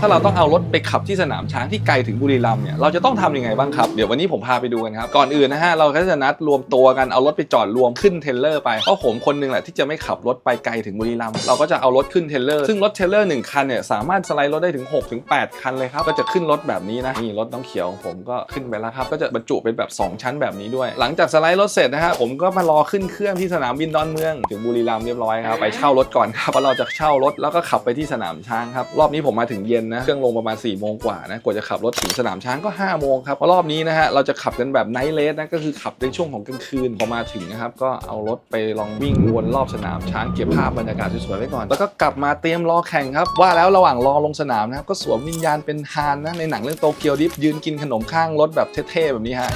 ถ้าเราต้องเอารถไปขับที่สนามช้างที่ไกลถึงบุรีรัมย์เนี่ยเราจะต้องทำยังไงบ้างครับเดี๋ยววันนี้ผมพาไปดูกันครับก่อนอื่นนะฮะเราก็จะนัดรวมตัวกันเอารถไปจอดรวมขึ้นเทรลเลอร์ไปเพราะผมคนหนึงแหละที่จะไม่ขับรถไปไกลถึงบุรีรัมย์เราก็จะเอารถขึ้นเทรลเลอร์ซึ่งรถเทรลเลอร์หนึ่งคันเนี่ยสามารถสไลด์รถได้ถึง6ถึง8คันเลยครับก็จะขึ้นรถแบบนี้นะนี่รถน้องเขียวของผมก็ขึ้นไปแล้วครับก็จะบรรจุเป็นแบบ 2 ชั้นแบบนี้ด้วย หลังจากสไลด์รถเสร็จนะฮะผมก็มารอขึ้นเครื่องที่สนามบินดอนเมือง ถึงบุรีรัมย์เรียบร้อยครับไปเช่ารถก่อนครับเพราะเราจะเช่ารถแล้วก็ขับไปที่สนามช้างครับรอบนี้ผมมาถึงเย็นนะ เครื่องลงประมาณ4ี่โมงกว่านะ กว่าจะขับรถถึงสนามช้างก็5้าโมงครับเพราะรอบนี้นะฮะ เราจะขับกันแบบไนท์เลสนะ ก็คือขับในช่วงของกลางคืน พอมาถึงนะครับ ก็เอารถไปลองวิ่งวนรอบสนามช้างเก็บภาพบรรยากาศสวยๆไว้ก่อน แล้วก็กลับมาเตรียมรอแข่งครับ ว่าแล้วระหว่างรอลงสนามนะครับ ก็สวมวิญญาณเป็นฮานนะ ในหนังเรื่องโตเกียวดิฟยืนกินขนมข้างรถแบบเท่ๆแบบนี้ฮะ